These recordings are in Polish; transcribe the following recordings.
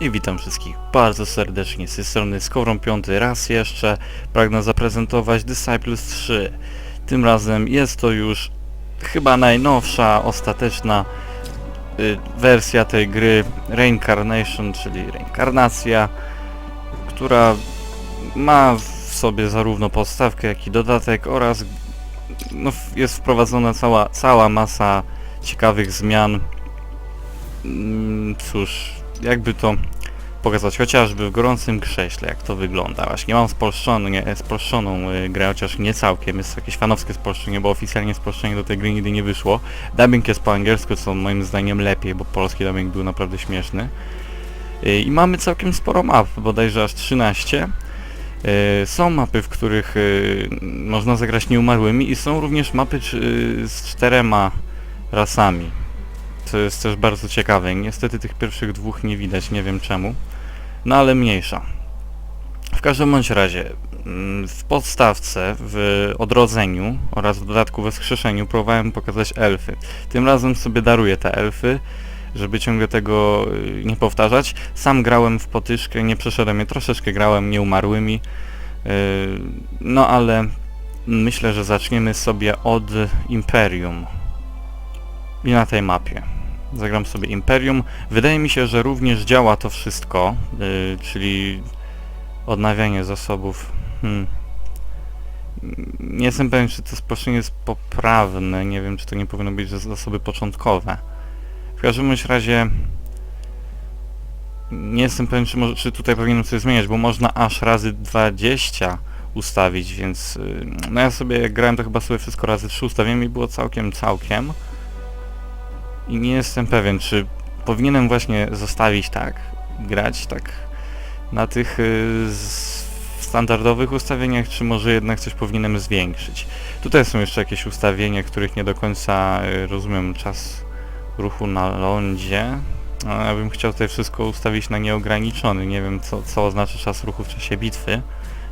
I witam wszystkich bardzo serdecznie z tej strony Skowron 5 raz jeszcze pragnę zaprezentować Disciples 3. Tym razem jest to już chyba najnowsza, ostateczna y, wersja tej gry Reincarnation, czyli reinkarnacja, która ma w sobie zarówno podstawkę, jak i dodatek oraz no, jest wprowadzona cała, cała masa ciekawych zmian. Mm, Cóż, jakby to pokazać chociażby w gorącym krześle, jak to wygląda. Właśnie mam spolszczoną, nie, spolszczoną y, grę, chociaż nie całkiem, jest jakieś fanowskie spolszczenie, bo oficjalnie spolszczenie do tej gry nigdy nie wyszło. Dubbing jest po angielsku, co moim zdaniem lepiej, bo polski dubbing był naprawdę śmieszny. Y, I mamy całkiem sporo map, bodajże aż 13. Y, Są mapy, w których można zagrać nieumarłymi i są również mapy z czterema rasami. To jest też bardzo ciekawe. Niestety tych pierwszych dwóch nie widać, nie wiem czemu. No ale mniejsza. W każdym bądź razie, mm, w podstawce, w odrodzeniu oraz w dodatku we wskrzeszeniu próbowałem pokazać elfy. Tym razem sobie daruję te elfy, żeby ciągle tego y, nie powtarzać. Sam grałem w potyczkę, nie przeszedłem je, troszeczkę grałem nieumarłymi. y, No ale myślę, że zaczniemy sobie od Imperium. I na tej mapie. Zagram sobie Imperium. Wydaje mi się, że również działa to wszystko, yy, czyli odnawianie zasobów. Hmm. Nie jestem pewien, czy to spolszczenie jest poprawne. Nie wiem, czy to nie powinno być za- zasoby początkowe. W każdym razie nie jestem pewien, czy, może, czy tutaj powinienem coś zmieniać, bo można aż razy 20 ustawić, więc yy, no ja sobie jak grałem to chyba sobie wszystko razy 3 ustawiłem i było całkiem, całkiem. I nie jestem pewien, czy powinienem właśnie zostawić tak, grać tak na tych y, standardowych ustawieniach, czy może jednak coś powinienem zwiększyć. Tutaj są jeszcze jakieś ustawienia, których nie do końca y, rozumiem. Czas ruchu na lądzie. No, ja bym chciał tutaj wszystko ustawić na nieograniczony. Nie wiem, co, co oznacza czas ruchu w czasie bitwy.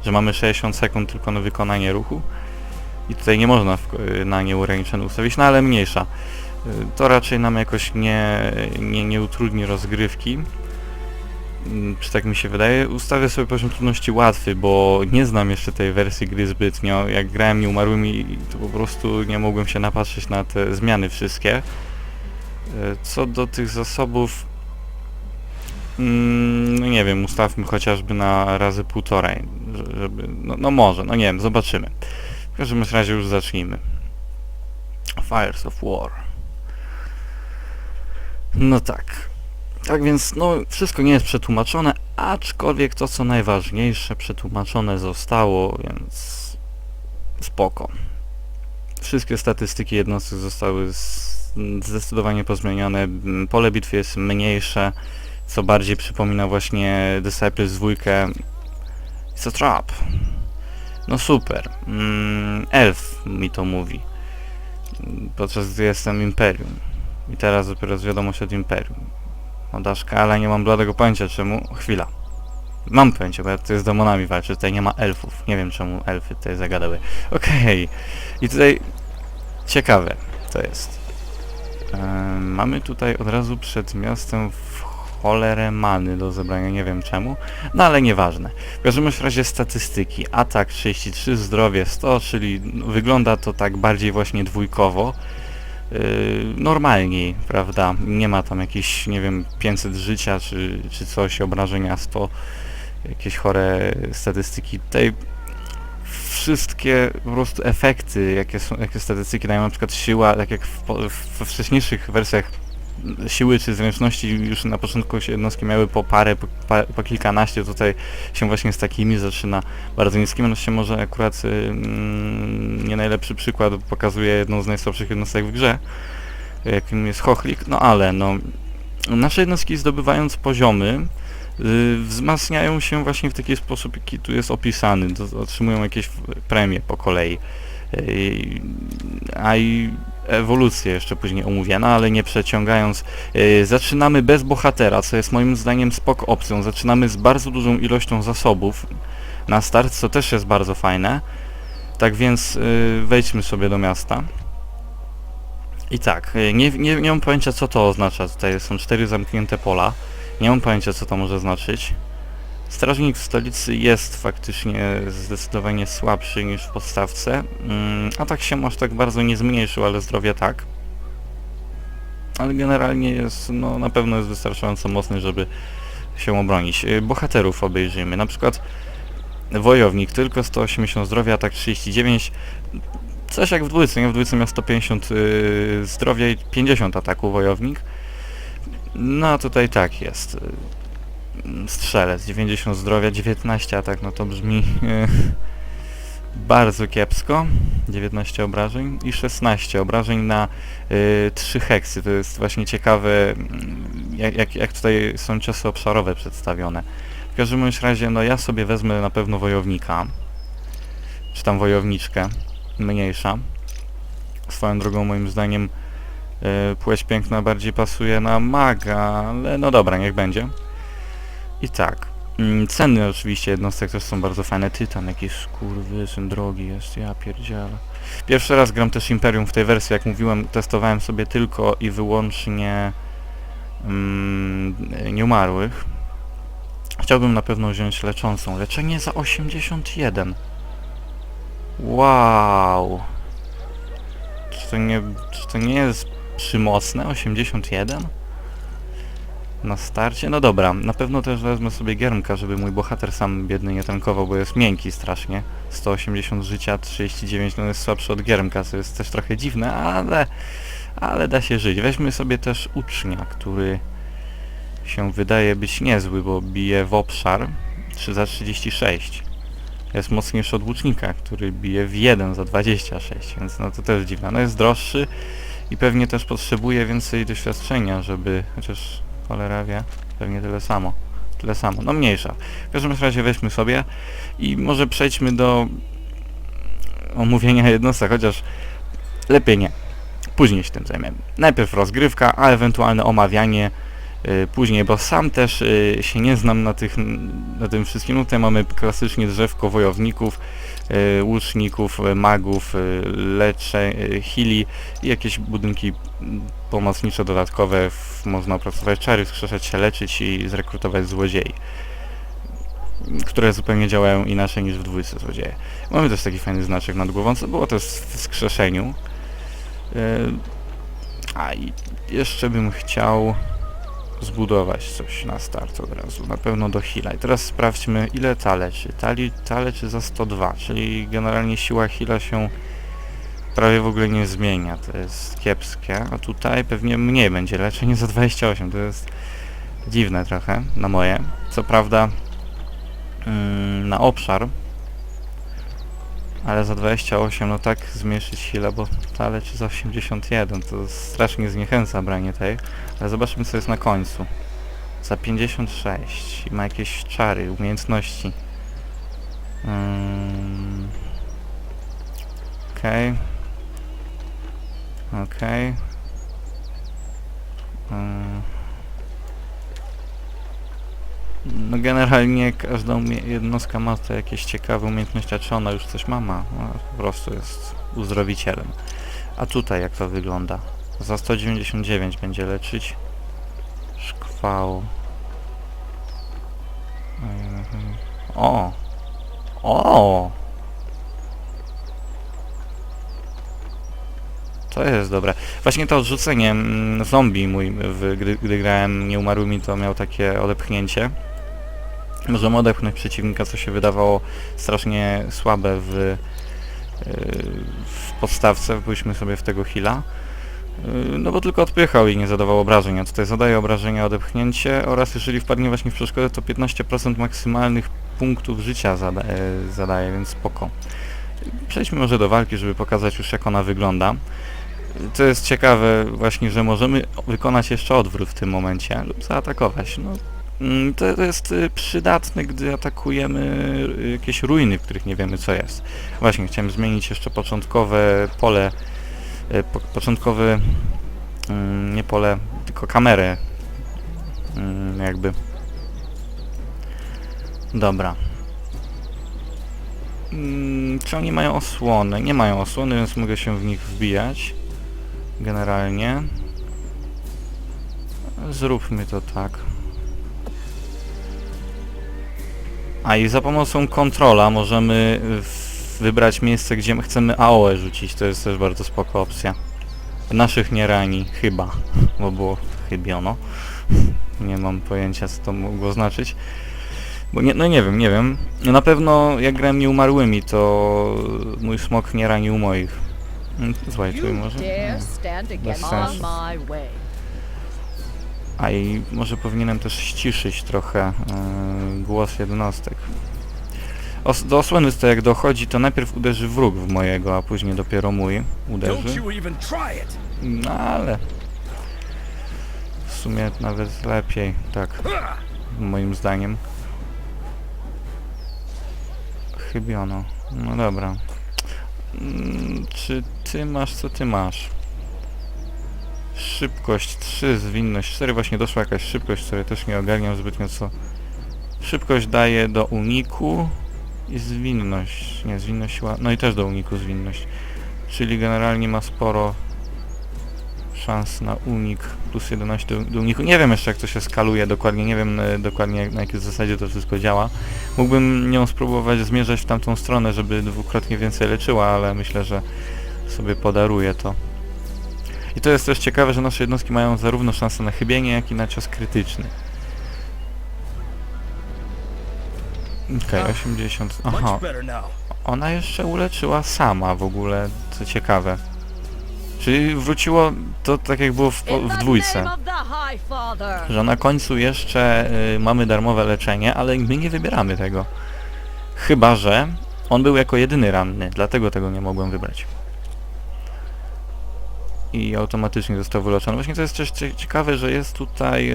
Że mamy 60 sekund tylko na wykonanie ruchu. I tutaj nie można y, na nieograniczony ustawić, no ale mniejsza. Y, To raczej nam jakoś nie, nie, nie utrudni rozgrywki. Mm, Czy tak mi się wydaje? Ustawię sobie poziom trudności łatwy, bo nie znam jeszcze tej wersji gry zbytnio. Jak grałem nieumarłymi, to po prostu nie mogłem się napatrzeć na te zmiany wszystkie. Y, Co do tych zasobów, mm, no nie wiem, ustawmy chociażby na razy półtorej, że- żeby, no, no może, no nie wiem, zobaczymy. W każdym razie już zacznijmy. Fires of War. No tak. Tak więc, no, wszystko nie jest przetłumaczone, aczkolwiek to, co najważniejsze, przetłumaczone zostało, więc spoko. Wszystkie statystyki jednostek zostały zdecydowanie pozmienione. Pole bitwy jest mniejsze, co bardziej przypomina właśnie Disciples 2. It's a trap. No super. Mm, Elf mi to mówi. Podczas gdy jestem Imperium. I teraz dopiero jest wiadomość od Imperium. O Daszka, ale nie mam bladego pojęcia czemu. Chwila. Mam pojęcie, bo ja tutaj z demonami walczę, tutaj nie ma elfów. Nie wiem czemu elfy tutaj zagadały. Okej. I tutaj ciekawe to jest. Em, mamy tutaj od razu przed miastem w cholerę many do zebrania, nie wiem czemu. No ale nieważne. W każdym razie statystyki. Atak 33, zdrowie 100, czyli wygląda to tak bardziej właśnie dwójkowo. Yy, normalniej, prawda? Nie ma tam jakichś, nie wiem, 500 życia czy, czy coś, obrażenia 100, jakieś chore statystyki. Tutaj wszystkie po prostu efekty, jakie, są, jakie statystyki dają, na przykład siła, tak jak w, po- we wcześniejszych wersjach siły czy zręczności już na początku się jednostki miały po parę, po, po kilkanaście, tutaj się właśnie z takimi zaczyna bardzo niskimi, no się może akurat y, mm, nie najlepszy przykład, pokazuje jedną z najsłabszych jednostek w grze, jakim jest Hochlik, no ale no nasze jednostki zdobywając poziomy y, wzmacniają się właśnie w taki sposób, jaki tu jest opisany, otrzymują jakieś premie po kolei. Y, a i ewolucję jeszcze później omówiana, ale nie przeciągając. y, zaczynamy bez bohatera, co jest moim zdaniem spoko opcją. Zaczynamy z bardzo dużą ilością zasobów na start, co też jest bardzo fajne. Tak więc y, wejdźmy sobie do miasta. I tak, y, nie, nie, nie mam pojęcia co to oznacza. Tutaj są cztery zamknięte pola. Nie mam pojęcia co to może znaczyć. Strażnik w stolicy jest faktycznie zdecydowanie słabszy niż w podstawce. Mm, atak się aż tak bardzo nie zmniejszył, ale zdrowie tak. Ale generalnie jest, no na pewno jest wystarczająco mocny, żeby się obronić. Y, Bohaterów obejrzymy. Na przykład Wojownik tylko 180 zdrowia, atak 39. Coś jak w dwójce, nie? W dwójce miał 150 yy, zdrowia i 50 ataku Wojownik. No tutaj tak jest. Strzelec 90 zdrowia, 19 atak, no to brzmi yy, bardzo kiepsko. 19 obrażeń i 16 obrażeń na yy, 3 heksy. To jest właśnie ciekawe, mm, jak, jak, jak tutaj są ciosy obszarowe przedstawione. W każdym razie, no ja sobie wezmę na pewno wojownika, czy tam wojowniczkę, mniejsza. Swoją drogą moim zdaniem yy, płeć piękna bardziej pasuje na maga, ale no dobra, niech będzie. I tak, mm, ceny oczywiście jednostek też są bardzo fajne. Tytan jakiś skurwysyn drogi jest, ja pierdzielę. Pierwszy raz gram też Imperium w tej wersji, jak mówiłem, testowałem sobie tylko i wyłącznie mm, nieumarłych. Chciałbym na pewno wziąć leczącą. Leczenie za 81. Wow. Czy to nie, czy to nie jest przymocne? 81? Na starcie? No dobra, na pewno też wezmę sobie giermka, żeby mój bohater sam biedny nie tankował, bo jest miękki strasznie. 180 życia, 39, no jest słabszy od giermka, co jest też trochę dziwne, ale, ale da się żyć. Weźmy sobie też ucznia, który się wydaje być niezły, bo bije w obszar 3 za 36. Jest mocniejszy od łucznika, który bije w 1 za 26, więc no to też dziwne. No jest droższy i pewnie też potrzebuje więcej doświadczenia, żeby... chociaż cholera wie, pewnie tyle samo. Tyle samo, no mniejsza. W każdym razie weźmy sobie i może przejdźmy do omówienia jednostek, chociaż lepiej nie. Później się tym zajmiemy. Najpierw rozgrywka, a ewentualne omawianie później, bo sam też y, się nie znam na, tych, na tym wszystkim. No tutaj mamy klasycznie drzewko wojowników, y, łuczników, y, magów, y, lecze, y, heali i jakieś budynki pomocnicze dodatkowe. Można opracować czary, wskrzeszać się, leczyć i zrekrutować złodziei które zupełnie działają inaczej niż w dwójce złodzieje. Mamy też taki fajny znaczek nad głową, co było też w wskrzeszeniu. Yy, a i jeszcze bym chciał zbudować coś na start od razu, na pewno do heala. I teraz sprawdźmy ile ta leczy. Ta, ta leczy za 102, czyli generalnie siła heala się prawie w ogóle nie zmienia, to jest kiepskie, a tutaj pewnie mniej będzie leczenie za 28, to jest dziwne trochę, na moje. Co prawda mm, na obszar, ale za 28, no tak zmniejszyć chwilę, bo ta leczy za 81, to strasznie zniechęca branie tej, ale zobaczmy co jest na końcu. Za 56 i ma jakieś czary, umiejętności. Mm. Okej. Okej. Mm. No generalnie każda jednostka ma to jakieś ciekawe umiejętności, a czy ona już coś ma? Ma. No, po prostu jest uzdrowicielem. A tutaj jak to wygląda? Za 199 będzie leczyć. Szkwał. Mhm. O! O! To jest dobre. Właśnie to odrzucenie mm, zombie mój, w, gdy, gdy grałem nieumarłymi, to miał takie odepchnięcie. Możemy odepchnąć przeciwnika, co się wydawało strasznie słabe w, yy, w podstawce, pójdźmy sobie w tego heala. Yy, No bo tylko odpychał i nie zadawał obrażeń, a tutaj zadaje obrażenia, odepchnięcie oraz jeżeli wpadnie właśnie w przeszkodę, to 15% maksymalnych punktów życia yy, zadaje, więc spoko. Przejdźmy może do walki, żeby pokazać już jak ona wygląda. To jest ciekawe właśnie, że możemy wykonać jeszcze odwrót w tym momencie lub zaatakować. No, to, to jest y, przydatne, gdy atakujemy y, jakieś ruiny, w których nie wiemy co jest. Właśnie, chciałem zmienić jeszcze początkowe pole, y, po, początkowy, mm, nie pole, tylko kamerę, mm, jakby. Dobra. Mm, Czy oni mają osłony? Nie mają osłony, więc mogę się w nich wbijać. Generalnie. Zróbmy to tak. A i za pomocą kontrola możemy w- wybrać miejsce, gdzie my chcemy AOE rzucić. To jest też bardzo spoko opcja. Naszych nie rani, chyba, bo było chybiono. Nie mam pojęcia co to mogło znaczyć. Bo nie, no nie wiem, nie wiem. Na pewno jak grałem nieumarłymi, to mój smok nie ranił moich. Mm, Złajtuj You może? Nie. Bez sensu. A i może powinienem też ściszyć trochę yy, głos jednostek. Os do osłony to jak dochodzi, to najpierw uderzy wróg w mojego, a później dopiero mój uderzy. No ale... W sumie nawet lepiej, tak, moim zdaniem. Chybiono. No dobra. Mm, Czy ty masz, co ty masz? Szybkość 3, zwinność 4, właśnie doszła jakaś szybkość, której też nie ogarniam zbytnio co. Szybkość daje do uniku i zwinność, nie zwinność, ła- no i też do uniku zwinność. Czyli generalnie ma sporo szans na unik, plus 11 do, do uniku. Nie wiem jeszcze jak to się skaluje dokładnie, nie wiem e, dokładnie jak, na jakiej zasadzie to wszystko działa. Mógłbym nią spróbować zmierzać w tamtą stronę, żeby dwukrotnie więcej leczyła, ale myślę, że sobie podaruję to. I to jest też ciekawe, że nasze jednostki mają zarówno szansę na chybienie, jak i na cios krytyczny. Okej, 80... Aha, Much better now. ona jeszcze uleczyła sama w ogóle, co ciekawe. Czyli wróciło to tak jak było w, w dwójce. Że na końcu jeszcze y, mamy darmowe leczenie, ale my nie wybieramy tego. Chyba, że on był jako jedyny ranny, dlatego tego nie mogłem wybrać. I automatycznie został wyleczony. Właśnie to jest też cie- ciekawe, że jest tutaj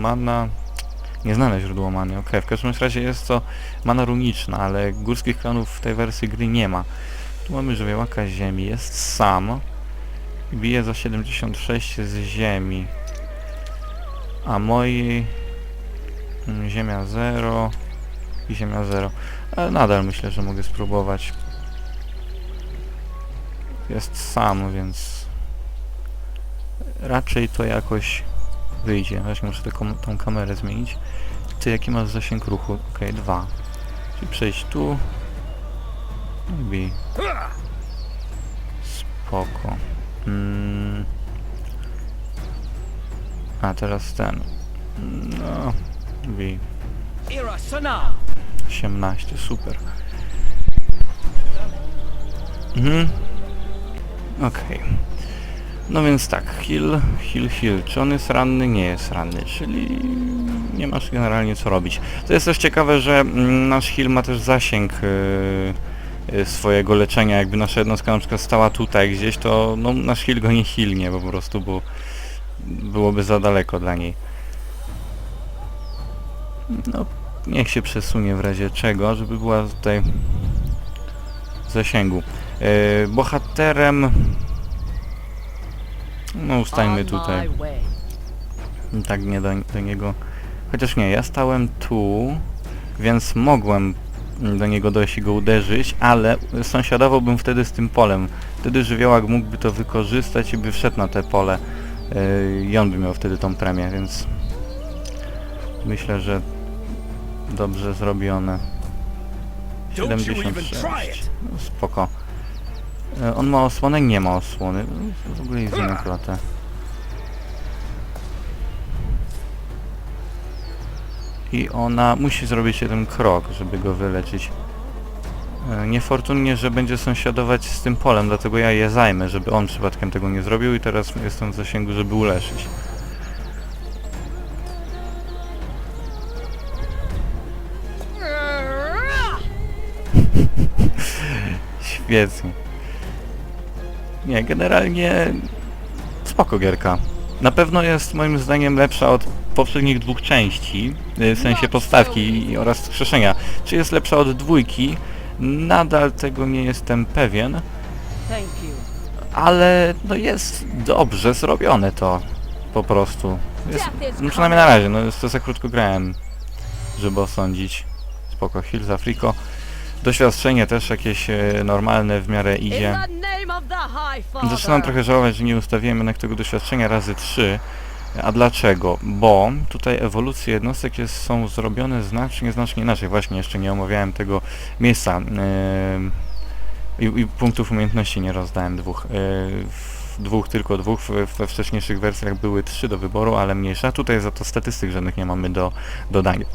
mana... Nieznane źródło many, okej. W każdym razie jest to mana runiczna, ale górskich klanów w tej wersji gry nie ma. Tu mamy żywiołaka ziemi, jest sam. Bije za 76 z ziemi. A moi... mm, Ziemia 0 i Ziemia 0. Ale nadal myślę, że mogę spróbować. Jest sam, więc... Raczej to jakoś wyjdzie. Właśnie muszę tylko tą kamerę zmienić. Ty jaki masz zasięg ruchu? Okej, dwa. Czyli przejść tu. No! Spoko. Mm. A teraz ten. No. Bij. Ira Sana! 18, super. Mhm. Okej. No więc tak, heal, heal, heal. Czy on jest ranny? Nie jest ranny, czyli nie masz generalnie co robić. To jest też ciekawe, że mm, nasz heal ma też zasięg yy, swojego leczenia. Jakby nasza jednostka na przykład stała tutaj gdzieś, to no, nasz heal go nie healnie po prostu, bo byłoby za daleko dla niej. No, niech się przesunie w razie czego, żeby była tutaj w zasięgu. Yy, bohaterem... No ustańmy On tutaj. Tak nie do, do niego... Chociaż nie, ja stałem tu, więc mogłem do niego dojść i go uderzyć, ale sąsiadowałbym wtedy z tym polem. Wtedy żywiołak mógłby to wykorzystać i by wszedł na te pole. Yy, I on by miał wtedy tą premię, więc myślę, że dobrze zrobione. Don't you even 76. try it! No, spoko. E, On ma osłonę? Nie ma osłony. No, W ogóle jest inna klata. I ona musi zrobić jeden krok, żeby go wyleczyć. E, Niefortunnie, że będzie sąsiadować z tym polem, dlatego ja je zajmę, żeby on przypadkiem tego nie zrobił i teraz jestem w zasięgu, żeby uleczyć. Świetnie. Nie, generalnie spoko gierka. Na pewno jest moim zdaniem lepsza od poprzednich dwóch części, y, w sensie podstawki i- oraz wskrzeszenia. Czy jest lepsza od dwójki? Nadal tego nie jestem pewien, Thank you. ale no jest dobrze zrobione to po prostu. Jest, no przynajmniej na razie, no jest to za krótko grałem, żeby osądzić. Spoko, Hill za Friko. Doświadczenie też jakieś e, normalne w miarę idzie. Zaczynam trochę żałować, że nie ustawiłem jednak tego doświadczenia razy 3, A dlaczego? Bo tutaj ewolucje jednostek jest, są zrobione znacznie, znacznie inaczej. Właśnie jeszcze nie omawiałem tego miejsca. Yy, i, I punktów umiejętności nie rozdałem dwóch. Yy, dwóch, tylko dwóch. We wcześniejszych wersjach były trzy do wyboru, ale mniejsza. Tutaj za to statystyk żadnych nie mamy do dodania.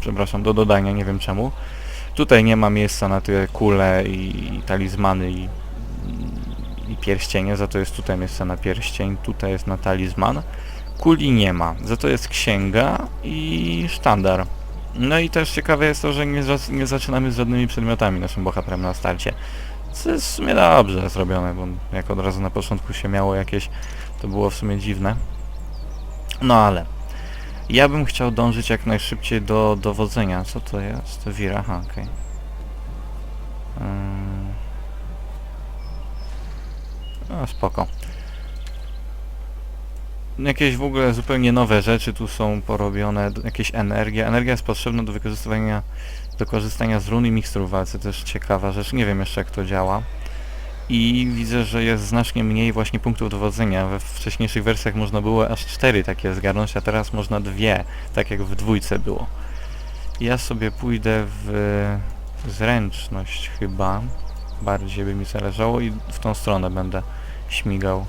Przepraszam, do dodania, nie wiem czemu. Tutaj nie ma miejsca na te kule i, i talizmany i, i pierścienie, za to jest tutaj miejsce na pierścień, tutaj jest na talizman. Kuli nie ma, za to jest księga i sztandar. No i też ciekawe jest to, że nie, nie zaczynamy z żadnymi przedmiotami naszym bohaterem na starcie. Co jest w sumie dobrze zrobione, bo jak od razu na początku się miało jakieś, to było w sumie dziwne. No ale ja bym chciał dążyć jak najszybciej do dowodzenia. Co to jest? To wir, aha, okej. No spoko. Jakieś w ogóle zupełnie nowe rzeczy tu są porobione, jakieś energia. Energia jest potrzebna do wykorzystywania, do korzystania z run i mikstur w walce, też ciekawa rzecz, nie wiem jeszcze jak to działa. I widzę, że jest znacznie mniej właśnie punktów dowodzenia. We wcześniejszych wersjach można było aż cztery takie zgarnąć, a teraz można dwie, tak jak w dwójce było. Ja sobie pójdę w zręczność chyba, bardziej by mi zależało i w tą stronę będę śmigał.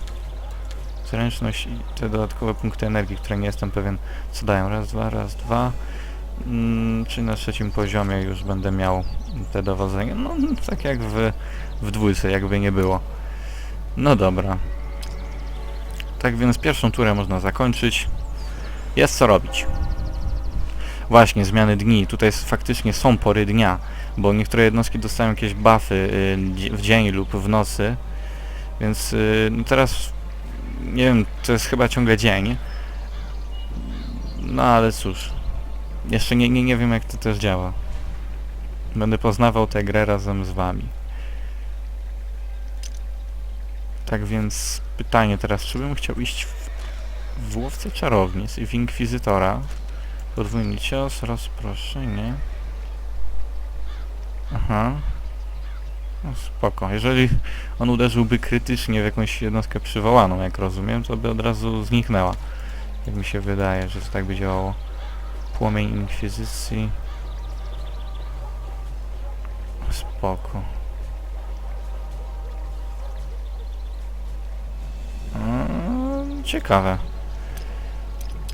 Zręczność i te dodatkowe punkty energii, które nie jestem pewien co dają. Raz, dwa, raz, dwa. Mm, czyli na trzecim poziomie już będę miał te dowodzenie. No tak jak w, w dwójce, jakby nie było. No dobra. Tak więc pierwszą turę można zakończyć. Jest co robić. Właśnie, zmiany dni. Tutaj faktycznie są pory dnia, bo niektóre jednostki dostają jakieś buffy y, w dzień lub w nocy. Więc y, no teraz nie wiem, to jest chyba ciągle dzień. No ale cóż. Jeszcze nie, nie, nie wiem jak to też działa. Będę poznawał tę grę razem z wami. Tak więc pytanie teraz, czy bym chciał iść w, w czarownic i w inkwizytora? Podwójny cios, rozproszenie. Aha. No spoko. Jeżeli on uderzyłby krytycznie w jakąś jednostkę przywołaną, jak rozumiem, to by od razu zniknęła. Jak mi się wydaje, że to tak by działało. Płomień Inkwizycji. Spoko. Ciekawe.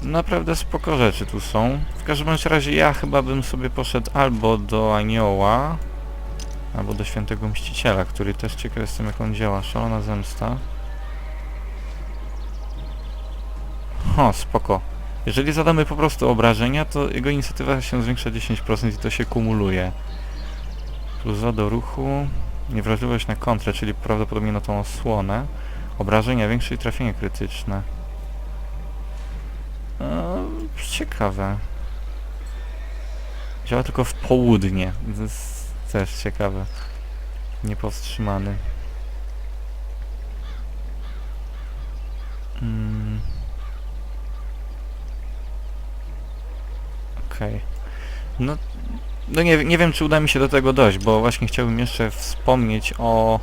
Naprawdę spoko rzeczy tu są. W każdym razie ja chyba bym sobie poszedł albo do Anioła, albo do Świętego Mściciela, który też ciekaw jestem jak on działa. Szalona Zemsta. O, spoko. Jeżeli zadamy po prostu obrażenia, to jego inicjatywa się zwiększa 10% i to się kumuluje. Plus 2 do ruchu, niewrażliwość na kontrę, czyli prawdopodobnie na tą osłonę. Obrażenia większe i trafienie krytyczne. Eee, ciekawe. Działa tylko w południe. To jest też ciekawe. Niepowstrzymany. Mm. Okej. No, no nie, nie wiem, czy uda mi się do tego dojść, bo właśnie chciałbym jeszcze wspomnieć o,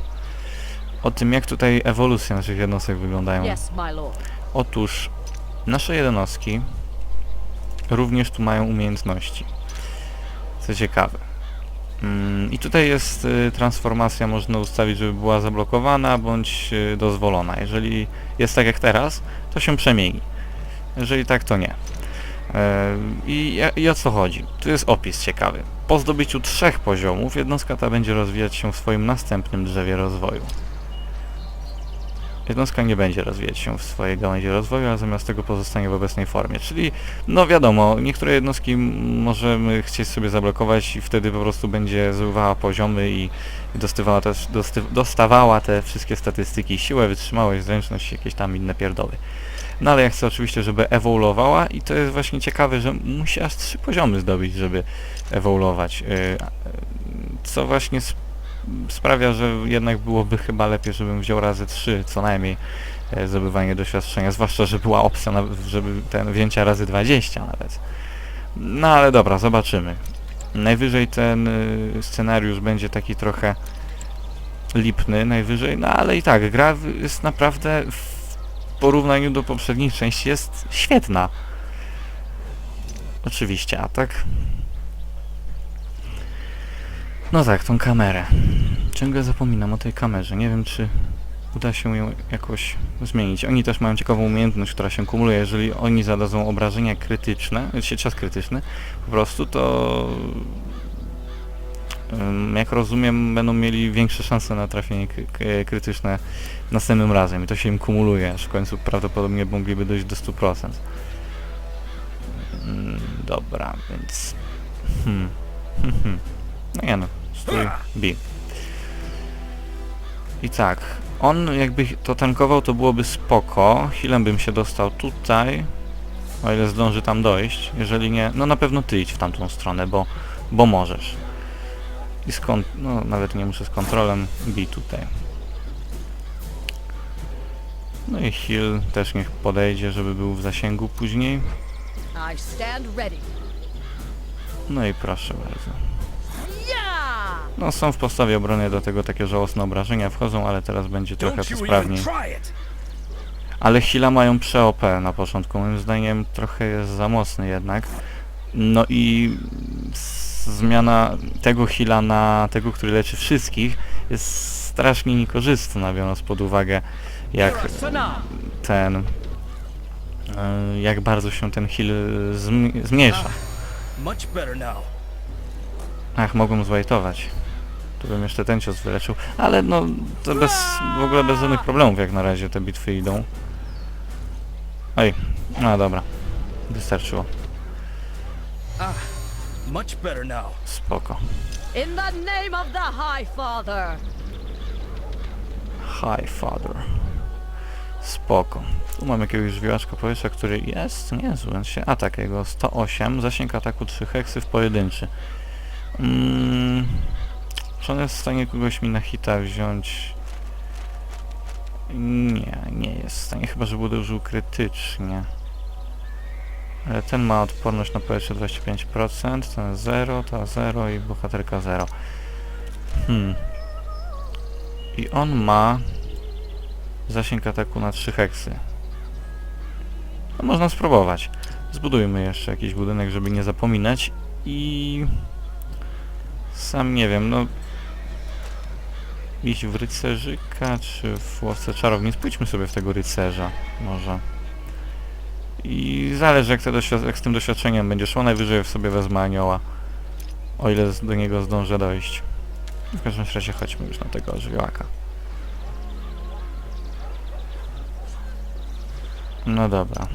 o tym, jak tutaj ewolucje naszych jednostek wyglądają. Yes, my lord. Otóż nasze jednostki również tu mają umiejętności. Co ciekawe. Mm, I tutaj jest y, transformacja, można ustawić, żeby była zablokowana bądź y, dozwolona. Jeżeli jest tak jak teraz, to się przemieni. Jeżeli tak, to nie. E, I, I o co chodzi? Tu jest opis ciekawy. Po zdobyciu trzech poziomów jednostka ta będzie rozwijać się w swoim następnym drzewie rozwoju. Jednostka nie będzie rozwijać się w swojej gałęzi rozwoju, a zamiast tego pozostanie w obecnej formie. Czyli, no wiadomo, niektóre jednostki możemy chcieć sobie zablokować i wtedy po prostu będzie zbywała poziomy i dostawała, też, dostawała te wszystkie statystyki, siłę, wytrzymałość, zręczność, jakieś tam inne pierdoły. No ale ja chcę oczywiście, żeby ewoluowała i to jest właśnie ciekawe, że musi aż trzy poziomy zdobyć, żeby ewoluować. Yy, Co właśnie sprawia, że jednak byłoby chyba lepiej, żebym wziął razy trzy co najmniej e, zdobywanie doświadczenia, zwłaszcza, że była opcja, żeby ten wzięcia razy 20 nawet. No ale dobra, zobaczymy. Najwyżej ten y, scenariusz będzie taki trochę lipny, najwyżej, no ale i tak, gra jest naprawdę w porównaniu do poprzednich części jest świetna. Oczywiście atak. No tak, tą kamerę. Ciągle zapominam o tej kamerze. Nie wiem, czy uda się ją jakoś zmienić. Oni też mają ciekawą umiejętność, która się kumuluje. Jeżeli oni zadadzą obrażenia krytyczne, się czas krytyczny, po prostu to jak rozumiem, będą mieli większe szanse na trafienie krytyczne następnym razem i to się im kumuluje, aż w końcu prawdopodobnie mogliby dojść do 100%. Mm, dobra, więc... Hmm. No nie no, bij. I tak, on jakby to tankował, to byłoby spoko. Healem bym się dostał tutaj, o ile zdąży tam dojść. Jeżeli nie, no na pewno ty idź w tamtą stronę, bo, bo możesz. I skąd, no nawet nie muszę z kontrolem, bij tutaj. No i heal też niech podejdzie, żeby był w zasięgu później. I. No i proszę bardzo. No są w postawie obrony do tego takie żałosne obrażenia wchodzą, ale teraz będzie trochę to sprawniej. Ale Hila mają prze-OP na początku, moim zdaniem trochę jest za mocny jednak. No i zmiana tego Hila na tego, który leczy wszystkich jest strasznie niekorzystna, biorąc pod uwagę jak ten... e, jak bardzo się ten heal zm- zmniejsza. Ach, mogłem zwajtować. Tu bym jeszcze ten cios wyleczył. Ale no, to bez, w ogóle bez żadnych problemów jak na razie te bitwy idą. Oj, no dobra. Wystarczyło. Much better now. Spoko. In the name of the High Father! Hi, father. Spoko. Tu mam jakiegoś żwiłaczka powietrza, który jest niezły. On się atak jego 108, zasięg ataku 3 heksy w pojedynczy. Mm, czy on jest w stanie kogoś mi na hita wziąć? Nie, nie jest w stanie, chyba że uderzył krytycznie. Ale ten ma odporność na powietrze 25%, ten 0, ta 0 i bohaterka 0. Hmm. I on ma zasięg ataku na 3 heksy. No, można spróbować. Zbudujmy jeszcze jakiś budynek, żeby nie zapominać i... Sam nie wiem, no... Iść w rycerzyka, czy w łowcę czarownic? Pójdźmy sobie w tego rycerza, może. I zależy jak, te jak z tym doświadczeniem będzie szło, najwyżej sobie wezmę anioła. O ile do niego zdążę dojść. W każdym razie chodźmy już na tego żywiołaka. No dobra.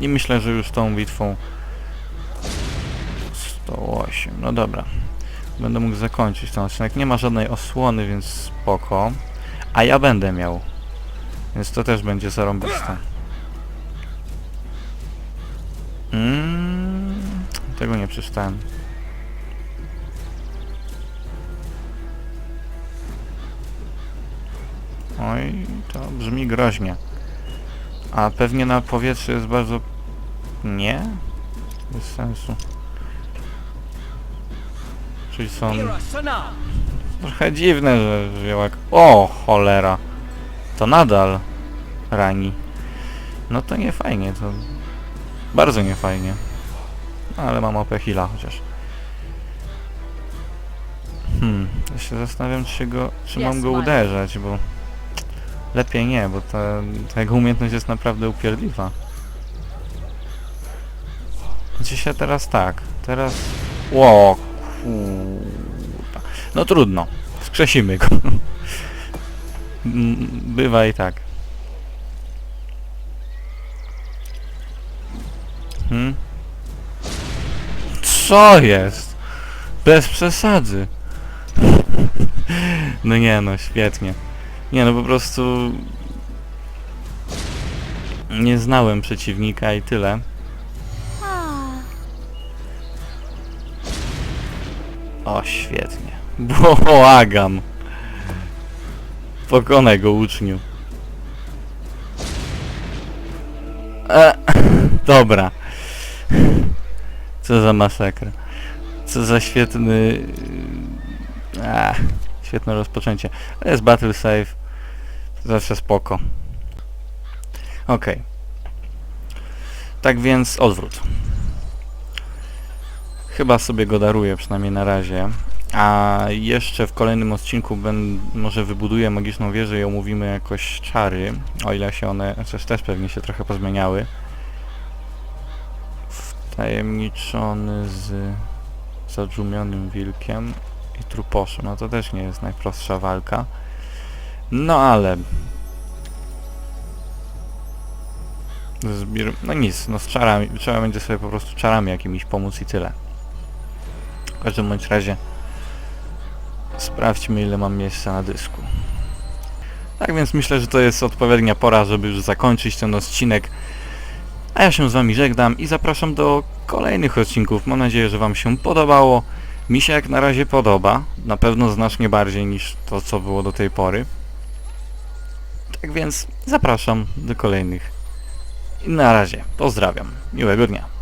I myślę, że już tą bitwą 108. No dobra. Będę mógł zakończyć ten odcinek. Nie ma żadnej osłony, więc spoko. A ja będę miał. Więc to też będzie zarąbiste. Mm, tego nie przeczytałem. Oj, to brzmi groźnie. A pewnie na powietrzu jest bardzo... Nie? Bez sensu. Czyli są trochę dziwne, że żywiołak... O, cholera! To nadal rani. No to nie fajnie, to... Bardzo nie fajnie. No, ale mam OP heala chociaż. Hmm, ja się zastanawiam, czy go, czy mam go uderzać, bo... Lepiej nie, bo ta, ta jego umiejętność jest naprawdę upierdliwa. Się teraz tak, teraz... Ło, kurwa. No trudno, wskrzesimy go. Mm, Bywa i tak. Hmm? Co jest? Bez przesady. No nie no, świetnie. Nie no, po prostu... Nie znałem przeciwnika i tyle. O, świetnie. Błagam. Pokonaj go, uczniu. E, dobra. Co za masakra. Co za świetny... A, świetne rozpoczęcie. Jest battle save. Zawsze spoko. Okej. Tak więc odwrót. Chyba sobie go daruję, przynajmniej na razie. A jeszcze w kolejnym odcinku ben, może wybuduję magiczną wieżę i omówimy jakoś czary, o ile się one, chociaż też pewnie się trochę pozmieniały. Wtajemniczony z zadżumionym wilkiem i truposzem, no to też nie jest najprostsza walka. No ale... Zbier... No nic, no z czarami, trzeba będzie sobie po prostu czarami jakimiś pomóc i tyle. W każdym bądź razie sprawdźmy ile mam miejsca na dysku. Tak więc myślę, że to jest odpowiednia pora, żeby już zakończyć ten odcinek. A ja się z wami żegnam i zapraszam do kolejnych odcinków. Mam nadzieję, że wam się podobało. Mi się jak na razie podoba. Na pewno znacznie bardziej niż to, co było do tej pory. Tak więc zapraszam do kolejnych. I na razie. Pozdrawiam. Miłego dnia.